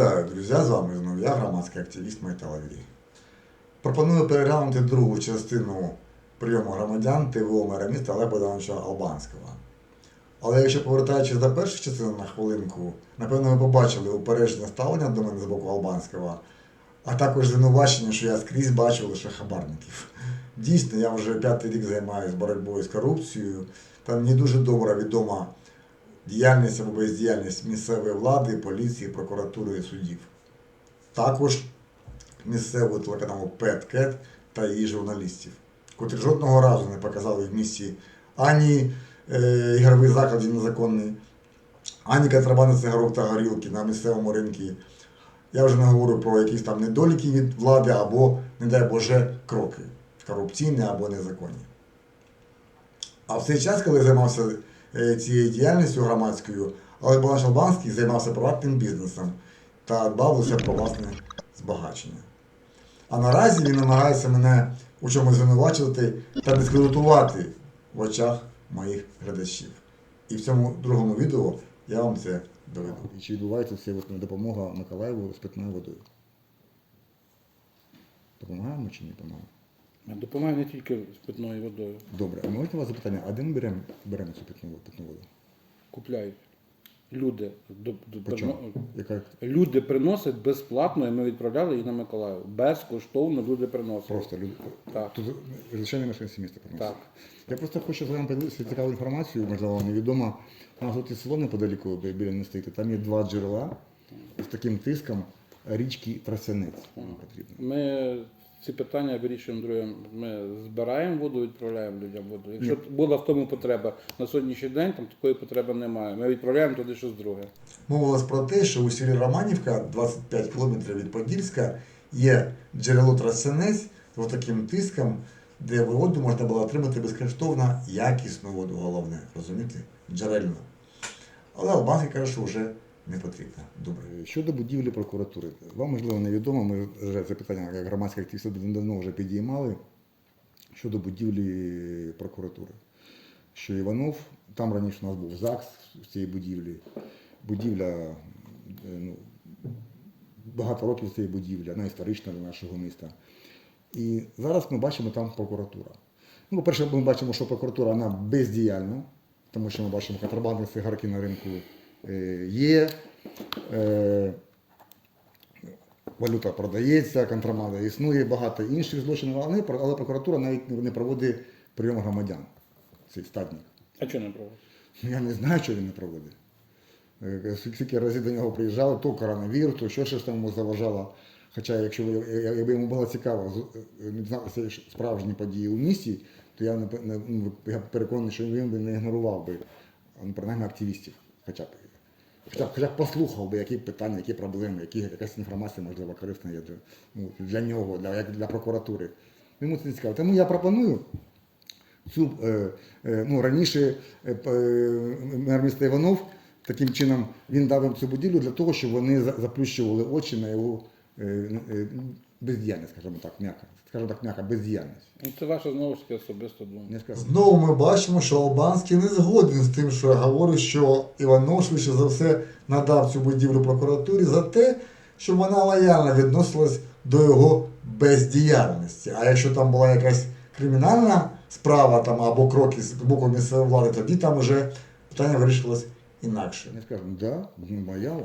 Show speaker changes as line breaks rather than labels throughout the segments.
Вітаю, друзі! З вами знову я, громадський активіст Майталавій. Пропоную переглянути другу частину прийому громадян ТВО мера міста Олега Богдановича Албанського. Але якщо повертаючись до першої частини на хвилинку, напевно, ви побачили упереджене ставлення до мене з боку Албанського, а також звинувачення, що я скрізь бачив лише хабарників. Дійсно, я вже п'ятий рік займаюся боротьбою з корупцією, та мені дуже добре відома діяльність або бездіяльність місцевої влади, поліції, прокуратури і судів. Також місцевого телеканалу ПЕТКЕТ та її журналістів, котрі жодного разу не показали в місті ані е, ігрових закладів незаконний, ані контрабанди цигарок та горілки на місцевому ринку. Я вже не говорю про якісь там недоліки від влади або, не дай Боже, кроки корупційні або незаконні. А в цей час, коли займався цією діяльністю громадською, Олег Балаш Албанський займався приватним бізнесом та дбав лише про власне збагачення. А наразі він намагається мене у чомусь звинувачувати та дискредитувати в очах моїх глядачів. І в цьому другому відео я вам це доведу. І чи відбувається це допомога Миколаєву з питною водою? Допомагаємо чи не допомагаємо?
Допомагає не тільки з питною водою.
Добре, а можете у вас запитання, а де ми беремо, беремо цю питну, питну воду?
Купляють. Люди, до, до,
По чому?
прино-
Яка
люди приносять безплатно, і ми відправляли її на Миколаїв. Безкоштовно люди приносять.
просто люди?
Так.
Тут звичайні мешканці міста приносять?
Так.
Я просто хочу з вами поділитися цікаву інформацію, можливо, вам невідомо. У нас тут є село неподалеку бі- біля не стоїть, там є два джерела з таким тиском річки Трасянець. Потрібно.
Ми ці питання вирішуємо другим. Ми збираємо воду, відправляємо людям воду. Якщо була в тому потреба на сьогоднішній день, там такої потреби немає. Ми відправляємо туди щось друге.
Мовилось про те, що у селі Романівка, 25 кілометрів від Подільська, є джерело Трасянець з таким тиском, де воду можна було отримати безкоштовно якісну воду, головне, розумієте? Джерельну. Але Албанський каже, що вже не потрібно. Добре. Щодо будівлі прокуратури, вам можливо невідомо, ми вже це питання як громадські активісти давно вже підіймали щодо будівлі прокуратури. Що Іванов, там раніше у нас був ЗАГС в цій будівлі, будівля е, ну, багато років цієї будівлі, вона історична для нашого міста. І зараз ми бачимо там прокуратура. Ну, по-перше, ми бачимо, що прокуратура вона бездіяльна, тому що ми бачимо контрабандні цигарки на ринку е, є. Е, Валюта продається, контрабанда існує, багато інших злочинів, але, але прокуратура навіть не проводить прийом громадян. Цей статник.
А чого не проводить?
Ну, Я не знаю, що він не проводить. Е, Скільки разів до нього приїжджали, то коронавірус, то що щось там йому заважало. Хоча, якщо якби йому було цікаво е, дізнатися справжні події у місті, то я, не- ну, я переконаний, що він би не ігнорував би ну, принаймні активістів. Хоча б, хоча б, хоча б послухав би, які питання, які проблеми, які, якась інформація, можливо, корисна є для, ну, для нього, для, як для прокуратури. Йому це цікаво. Тому я пропоную цю е, е, ну, раніше е, мер міста Іванов таким чином він дав їм цю будівлю для того, щоб вони заплющували очі на його бездіяльність, скажімо так, м'яко. Скажімо так, м'яко, бездіяльність.
Ну, це ваша знову ж таки особиста думка.
Не скажу. Знову ми бачимо, що Албанський не згоден з тим, що я говорю, що Іванов швидше за все надав цю будівлю прокуратурі за те, що вона лояльно відносилась до його бездіяльності. А якщо там була якась кримінальна справа там, або кроки з боку місцевої влади, тоді там вже питання вирішилось інакше. Не скажу, да, моя,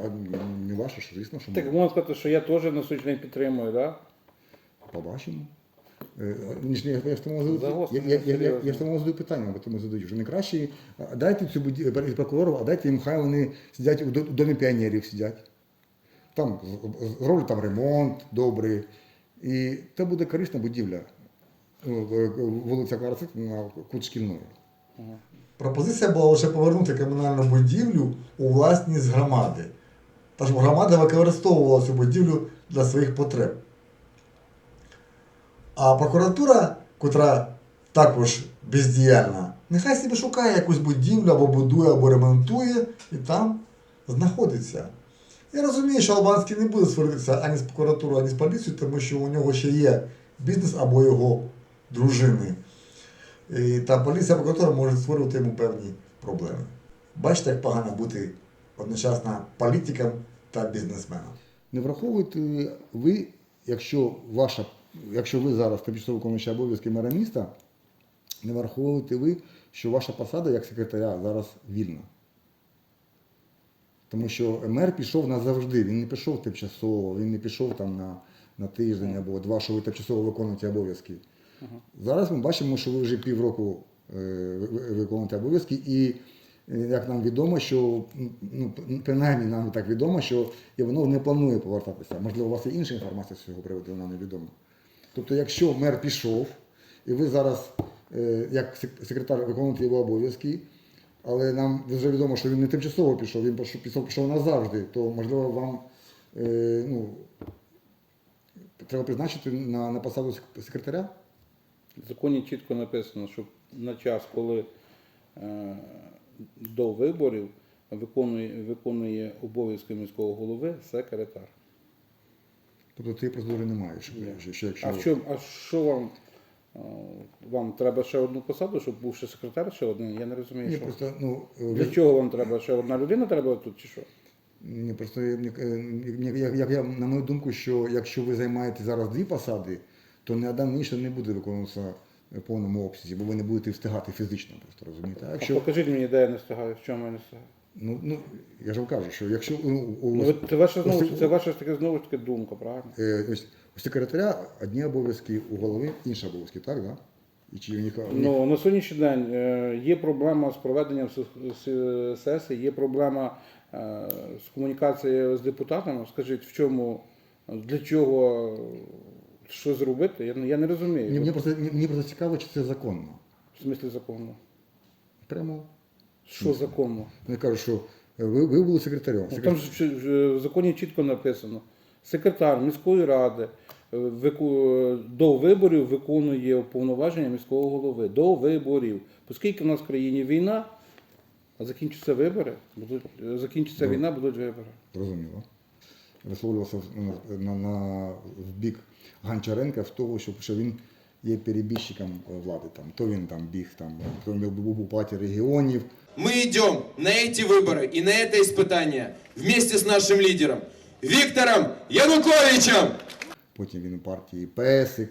не ваша, звісно, що
Так можна сказати, що я теж на сьогоднішній день підтримую, так?
Побачимо. Е, ні ж, Я, я, тому задаю, я, я, я, я, я в тому задаю питання, бо тому задаю, що не краще а, дайте цю буді- е, прокурору, а дайте їм, хай вони сидять у до- у домі піонерів сидять. Там з- з- зроблять там ремонт добрий. І це буде корисна будівля. Ну, е, Вулиця Кларцит на кут шкільної. Пропозиція була лише повернути комунальну будівлю у власність громади. Щоб громада використовувала цю будівлю для своїх потреб. А прокуратура, котра також бездіяльна, нехай собі шукає якусь будівлю або будує, або ремонтує і там знаходиться. Я розумію, що Албанський не буде сваритися ані з прокуратурою, ані з поліцією, тому що у нього ще є бізнес або його дружини. І та поліція прокуратура може створювати йому певні проблеми. Бачите, як погано бути одночасно політиком та бізнесменом. не враховуєте ви, якщо ваша, якщо ви зараз тимчасово виконуючий обов'язки мера міста, не враховуєте ви, що ваша посада як секретаря зараз вільна. Тому що мер пішов назавжди, він не пішов тимчасово, він не пішов там на, на тиждень або два, що ви тимчасово виконуєте обов'язки. Зараз ми бачимо, що ви вже півроку е, ви- ви- виконуєте обов'язки, і е, як нам відомо, що ну, принаймні нам так відомо, що Іванов не планує повертатися. Можливо, у вас є інша інформація з цього приводу, нам невідомо. Тобто, якщо мер пішов, і ви зараз, е, як секретар, виконуєте його обов'язки, але нам вже відомо, що він не тимчасово пішов, він пішов, пішов, назавжди, то можливо вам ну, треба призначити на, на посаду секретаря?
В законі чітко написано, що на час, коли е, до виборів виконує, виконує обов'язки міського голови секретар.
Тобто цієї процедури немає, що, що, що якщо.
А що, а що вам? е, Вам треба ще одну посаду, щоб був ще секретар ще один? Я не розумію,
Ні,
що.
просто, ну, е,
Для
ви-
чого вам треба? Ще одна людина треба тут чи що?
Ні, просто мені- як, як я, на мою думку, що якщо ви займаєте зараз дві посади, то не одна інша не буде виконуватися в повному обсязі, бо ви не будете встигати фізично, просто розумієте. А
А
якщо,
покажіть мені, де я не встигаю, в чому я не встигаю.
ну, ну, я ж вам кажу, що якщо ну, у,
Ну, це ваша знову
ось-
це ваша ж таки знову ж таки думка, правильно?
е, ось, у секретаря одні обов'язки, у голови інші обов'язки, так? Да? І чи у них,
Ну на сьогоднішній день е, є проблема з проведенням сесії, є проблема е, з комунікацією з депутатами. Скажіть, в чому, для чого, що зробити? Я, не- я не розумію.
мені, мені, просто, мені просто цікаво, чи це законно.
В смислі законно.
Прямо.
Що законно?
Ну, Я кажу, що е, ви, ви були секретарем.
Ну, там ж ж в законі чітко написано. Секретар міської ради е, вику- до виборів виконує повноваження міського голови. До виборів. Оскільки в нас в країні війна, а закінчаться вибори, будуть, е, закінчиться війна, будуть вибори.
Зрозуміло Висловлювався в- на, на, в бік Гончаренка в того, що, що він є перебіжчиком влади. Там. То він там біг, там, то він був у партії регіонів.
Мы идем на эти выборы и на это испытание вместе с нашим лидером Виктором Януковичем.
Потім він у партії Песик.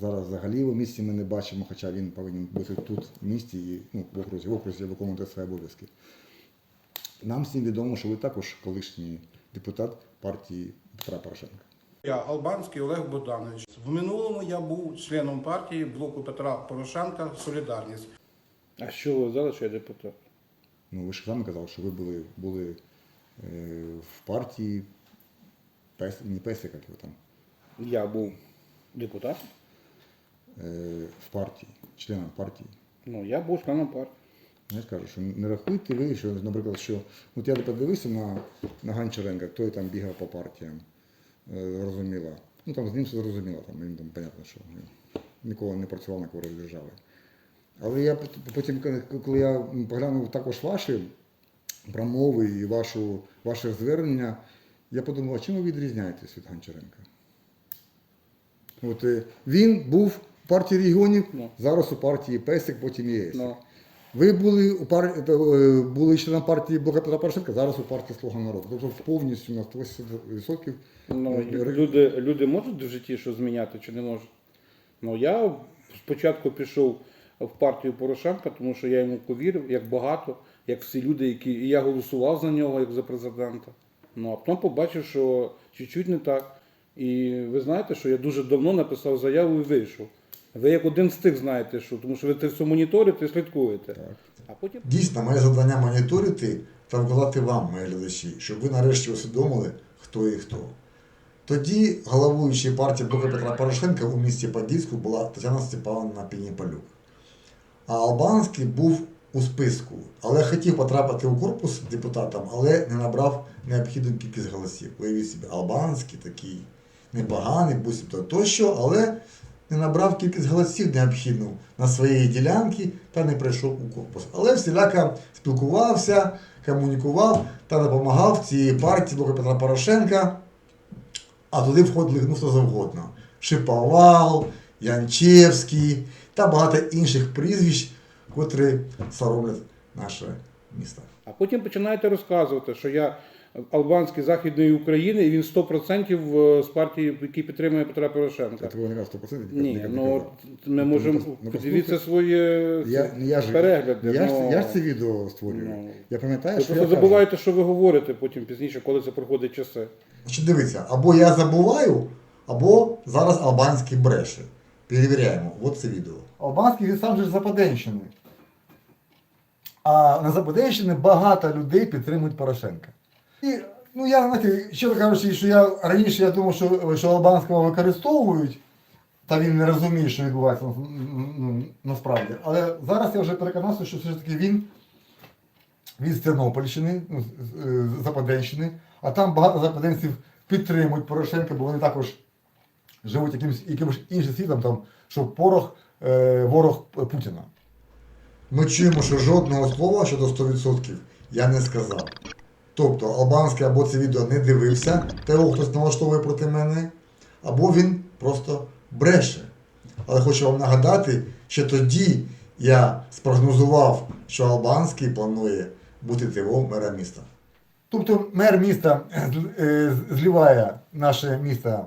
Зараз взагалі в місті ми не бачимо, хоча він повинен бути тут, в місті, і ну, в окрузі, в окрузі виконувати свої обов'язки. Нам всім відомо, що ви також колишній депутат партії Петра Порошенка.
Я Албанський Олег Богданович. В минулому я був членом партії блоку Петра Порошенка Солідарність.
А що ви взяли, що я депутат?
Ну, ви ж самі казали, що ви були, були е, в партії Пес, не Песик, як його там,
Я був депутат.
е, в партії, членом партії.
Ну, я був членом партії.
Я кажу, що не рахуйте ви, що, наприклад, що от я подивився на, на Гончаренка, той там бігав по партіям, е, зрозуміло. Ну там з ним все зрозуміло, там він там, понятно, що ніколи не працював на користь держави. Але я потім, коли- я поглянув також ваші промови і вашу, ваше звернення, я подумав, а чим ви відрізняєтесь від Гончаренка? От е, він був у партії регіонів,
Ну.
зараз у партії Песик, потім ЄС.
Ну.
Ви були у пар... е, були членом партії Блока Петра Порошенка, зараз у партії Слуга народу. Тобто повністю на 100%
Ну,
е,
люди, люди можуть в житті щось зміняти чи не можуть? Ну, я спочатку пішов в партію Порошенка, тому що я йому повірив, як багато, як всі люди, які. І я голосував за нього, як за президента. Ну, а потім побачив, що чуть-чуть не так. І ви знаєте, що я дуже давно написав заяву і вийшов. Ви як один з тих знаєте, що, тому що ви це все моніторите і слідкуєте. А потім
Дійсно, моє завдання моніторити та вкладати вам, мої глядачі, щоб ви нарешті усвідомили, хто і хто. Тоді головуючий партії Блока Петра Порошенка у місті Подільську була Тетяна Степановна Пініпалюк. А Албанський був у списку, але хотів потрапити у корпус депутатом, але не набрав необхідну кількість голосів. Уявіть собі, Албанський такий непоганий, буцімто тощо, але не набрав кількість голосів необхідну на своєї ділянки та не прийшов у корпус. Але всіляко спілкувався, комунікував та допомагав цій партії Блока Петра Порошенка. А туди входили ну, хто завгодно. Шиповал, Янчевський та багато інших прізвищ, котрі соромлять наше місто.
А потім починаєте розказувати, що я албанський Західної України, і він 100% з партії, який підтримує Петра Порошенка.
Такого не кажу 100%.
Ні,
не-
ну
казав.
ми можемо
ну, послухай.
свої
Я, ну, я ж,
перегляди.
Я,
ну,
я ж це відео створюю.
ну.
я пам'ятаю,
Ви
що
просто
я кажу.
забуваєте, що ви говорите потім пізніше, коли це проходить часи.
Значить, дивіться, або я забуваю, або зараз албанський бреше. Перевіряємо. От це відео.
Албанський він сам же з Западенщини. А на Западенщині багато людей підтримують Порошенка. І, ну я знаєте, щиро кажучи, що я раніше я думав, що, що албанського використовують, та він не розуміє, що відбувається ну, насправді. Але зараз я вже переконався, що все ж таки він, він з Тернопільщини, ну, з, з- з Западенщини, а там багато западенців підтримують Порошенка, бо вони також живуть якимось, якимось іншим світом, там, що порох е, ворог Путіна.
Ми чуємо, що жодного слова щодо 100% я не сказав. Тобто албанський або це відео не дивився, та його хтось налаштовує проти мене, або він просто бреше. Але хочу вам нагадати, що тоді я спрогнозував, що албанський планує бути ТВО мера міста.
Тобто мер міста е, е, зливає наше місто,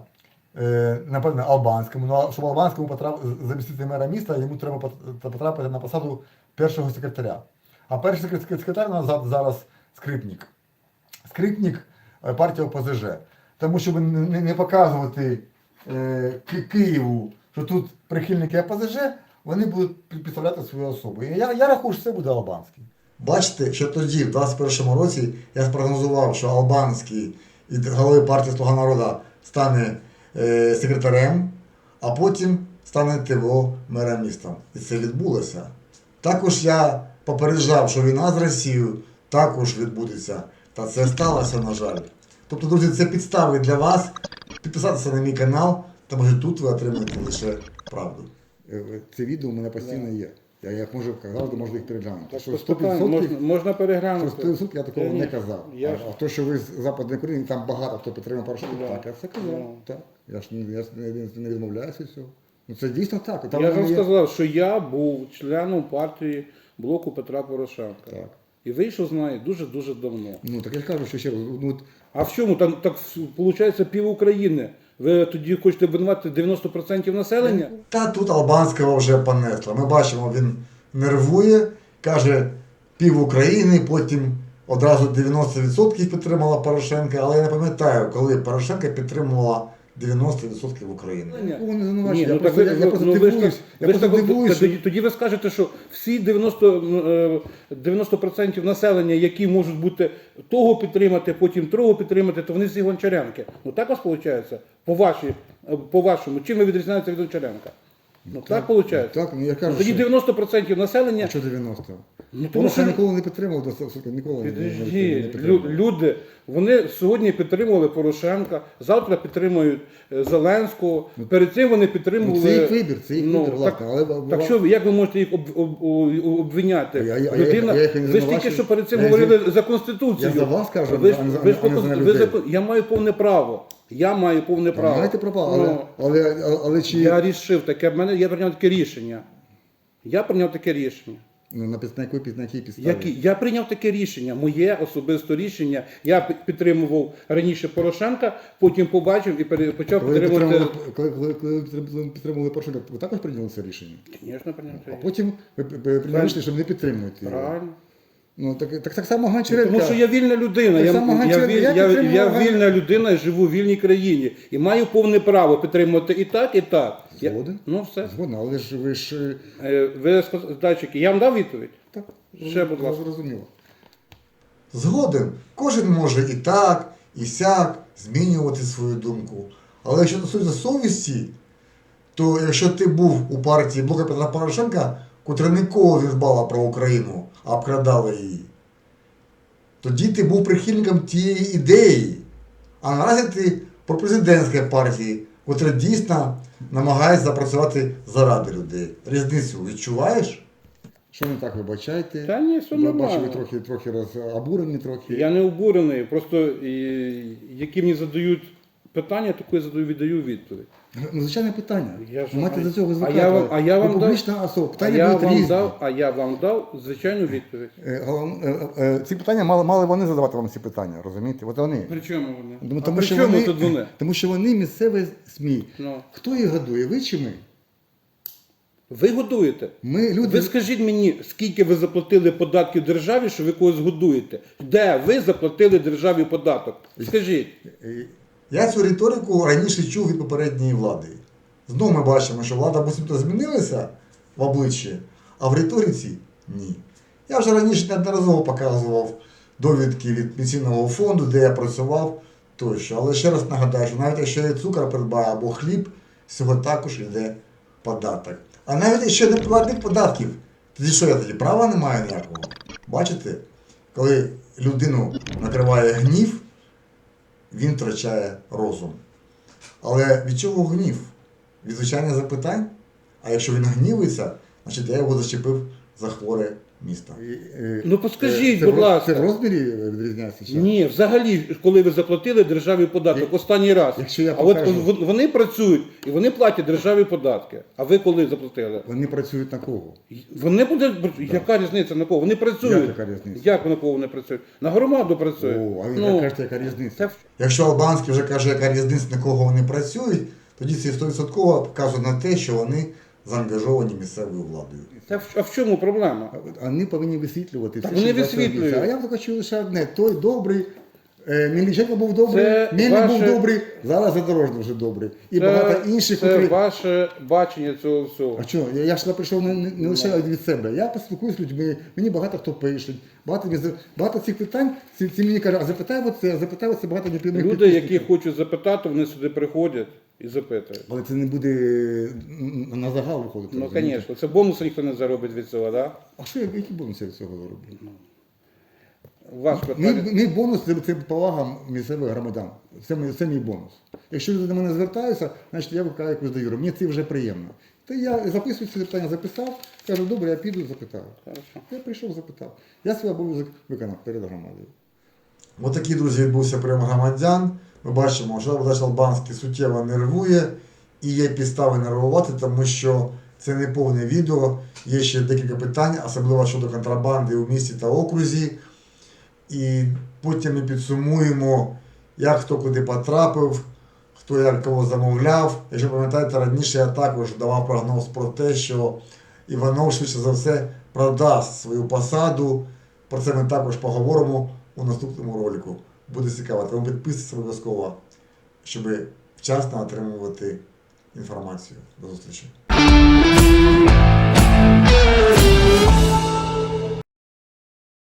е, напевно, албанському. Ну, щоб албанському потрап... замістити мера міста, йому треба потрапити на посаду першого секретаря. А перший секретар у нас зараз скрипник. Скрипник е, партія ОПЗЖ. Тому щоб не, показувати е, Києву, що тут прихильники ОПЗЖ, вони будуть підставляти свою особу. І я, я рахую, що це буде албанський.
Бачите, що тоді, в 21-му році, я спрогнозував, що албанський від голови партії Слуга народу стане е, секретарем, а потім стане ТВО мера міста. І це відбулося. Також я попереджав, що війна з Росією також відбудеться. Та це сталося, на жаль. Тобто, друзі, це підстави для вас підписатися на мій канал, тому що тут ви отримаєте лише правду.
Е, Це відео у мене постійно є. Я як можу завжди можу їх переглянути.
Так,
Що
питань, можна,
100%,
можна переглянути.
що 100% я такого
Та ні,
не казав.
Я
а,
ж-
а то, що ви з Западної України, там багато хто підтримує Порошенка,
Да.
так, я все казав.
Ну.
Так. Я ж не, я ж не, не відмовляюся від цього. Ну це дійсно так. Там
я
в
ж вам
є-
сказав, що я був членом партії блоку Петра Порошенка.
Так.
І вийшов з неї дуже-дуже давно.
Ну так я ж кажу, що ще раз, ну, от
А в чому? Там так виходить пів України. Ви тоді хочете обвинувати 90% населення?
Та тут албанського вже понесло. Ми бачимо, він нервує, каже пів України, потім одразу 90% підтримала Порошенка, але я не пам'ятаю, коли Порошенка підтримувала 90% України.
Ні, ну так ви,
я, я просто
ну, ви ж
дивуюсь. Я
ви ж
просто
так-
дивуюсь, що-
тоді, тоді ви скажете, що всі 90, е, 90% населення, які можуть бути того підтримати, потім того підтримати, то вони всі гончарянки. Ну так у вас виходить? По, вашій, е, по вашому, чим ви відрізняєтеся від гончарянка? Ну так виходить.
Так, ну я кажу,
тоді
що-
90% населення
А що 90?
Ну, тому що-
ніколи не підтримував до 100%, ніколи не- не,
Підожди, лю- люди, вони сьогодні підтримували Порошенка, завтра підтримують е, Зеленського. Перед цим вони підтримували.
Ну, це їх вибір, це їх
Ну,
вибір, власне,
Так,
але бува-
так що ви- як ви можете їх об, об, об- обвиняти?
Я- я- я-
Людина,
я їх не
ви ж тільки
звинувачую.
що перед цим
Я
говорили
їх-
за конституцію.
Я за вас кажу,
ви ж,
а не за-
ви ж
а не за
ви
людей.
закон- я маю повне право. Я маю повне право.
Маєте право, але,
Ну,
але, але, але чи
я рішив таке, в мене я прийняв таке рішення. Я прийняв таке рішення.
ну, на, під- на, якій, під- на якій підставі?
Які? Я прийняв таке рішення, моє особисте рішення. Я пі- підтримував раніше Порошенка, потім побачив і пере- почав
Коли ви
підтримувати.
підтримували, коли, коли, коли ви підтримували- підтримували Порошенка, ви також прийняли це рішення?
Звісно, прийняв це
А
рішення.
потім ви ви прийняли рішення, що не підтримуєте його.
Правильно.
Ну, так, так, так само Гончаренко.
Тому що я вільна людина.
Так
Я,
само
я, віль-
я
я, я вільна людина живу в вільній країні. І маю повне право підтримувати і так, і так. Я-
Згоден.
ну все.
Згодно, але ж ви ж...
Е, Ви сказ- датчики, я вам дав відповідь?
Так,
Ще, будь ласка.
Зрозуміло.
Згоден, кожен може і так, і сяк змінювати свою думку. Але якщо стосується совісті, то якщо ти був у партії Блока Петра Порошенка, котра ніколи не дбала про Україну, а обкрадала її, тоді ти був прихильником тієї ідеї. А наразі ти пропрезидентська партії, котра дійсно намагається запрацювати заради людей. Різницю відчуваєш?
Що не так вибачайте?
Та ні, все
Я бачу,
нормально.
ви трохи, трохи роз... обурені трохи.
Я не обурений, просто і, які мені задають питання таке задаю, віддаю відповідь.
Ну, звичайне питання.
Я ж-
Ви маєте до цього звикати.
я вам- а я
Ви
вам дав-
публічна особа.
А
Питання
я
будуть
вам
різні.
дав, а я вам дав звичайну відповідь.
Е, голов- е, е, Ці питання мали, мали вони задавати вам ці питання, розумієте? От вони.
При чому вони?
Тому,
а
тому,
при
що
чому
вони,
тут вони?
тому що вони місцеві СМІ.
Ну.
Хто їх годує? Ви чи ми?
Ви годуєте.
Ми люди.
Ви скажіть мені, скільки ви заплатили податків державі, що ви когось годуєте? Де ви заплатили державі податок? Скажіть.
Е,
Я цю риторику раніше чув від попередньої влади. Знову ми бачимо, що влада буцімто змінилася в обличчі, а в риториці ні. Я вже раніше неодноразово показував довідки від пенсійного фонду, де я працював тощо. Але ще раз нагадаю, що навіть якщо я цукор придбаю або хліб, з цього також йде податок. А навіть якщо не платник податків, тоді що я тоді права не маю ніякого? Бачите, коли людину накриває гнів, він втрачає розум. Але від чого гнів? Від звичайних запитань? А якщо він гнівиться, значить я його зачепив за хворе місто.
е,
Ну, підскажіть,
це
будь
роз-
ласка.
Це в розмірі відрізняється? чи?
Ні, взагалі, коли ви заплатили державі податок,
Як-
останній раз.
якщо я
а от
покажу-
вон- вони працюють і вони платять державі податки. А ви коли заплатили?
Вони працюють на кого?
Вони будуть. Яка різниця на кого? Вони працюють.
Як яка різниця?
Як на кого вони працюють? На громаду працюють.
О, а ви
ну,
кажете, яка різниця?
це в-
Якщо Албанський вже каже, яка різниця, на кого вони працюють, тоді це 100% вказує на те, що вони заангажовані місцевою владою.
це в- а в чому проблема?
Вони повинні висвітлювати
Так
все,
вони
що
висвітлюють.
А я тільки чую лише одне. Той добрий, е, Мельниченко був добрий,
Це
Мельник був
ваше-
добрий, зараз Задорожний вже добрий. І
Це,
багато інших,
це
котрі...
ваше бачення цього всього.
А що, я, я ж сюди прийшов не, не, не лише від себе. Я поспілкуюся з людьми, мені багато хто пише. Багато, мені за- багато цих питань, ці, ці мені кажуть, а запитай оце, а запитай оце багато непрямих
Люди,
підписників.
які хочуть запитати, вони сюди приходять і запитують.
Але це не буде на загал виходити.
Ну,
розумієте?
звісно, це бонуси ніхто не заробить від цього, так?
А що, які бонуси від цього роблять?
Ваш
Мій, бонус це, це повага місцевих громадян. Це, мій- це мій бонус. Якщо люди до мене звертаються, значить я викликаю якусь довіру. Мені це вже приємно. То я записую ці питання, записав, кажу, добре, я піду, запитав.
Хорошо.
Я прийшов, запитав. Я свій обов'язок виконав перед громадою.
Ось такий, друзі, відбувся прийом громадян. Ми бачимо, що Богдан Албанський суттєво нервує і є підстави нервувати, тому що це не повне відео. Є ще декілька питань, особливо щодо контрабанди у місті та окрузі. І потім ми підсумуємо, як хто куди потрапив, хто як кого замовляв. Якщо пам'ятаєте, раніше я також давав прогноз про те, що Іванов швидше за все продасть свою посаду. Про це ми також поговоримо у наступному ролику. Буде цікаво. Тому підписуйтесь обов'язково, щоб вчасно отримувати інформацію. До зустрічі.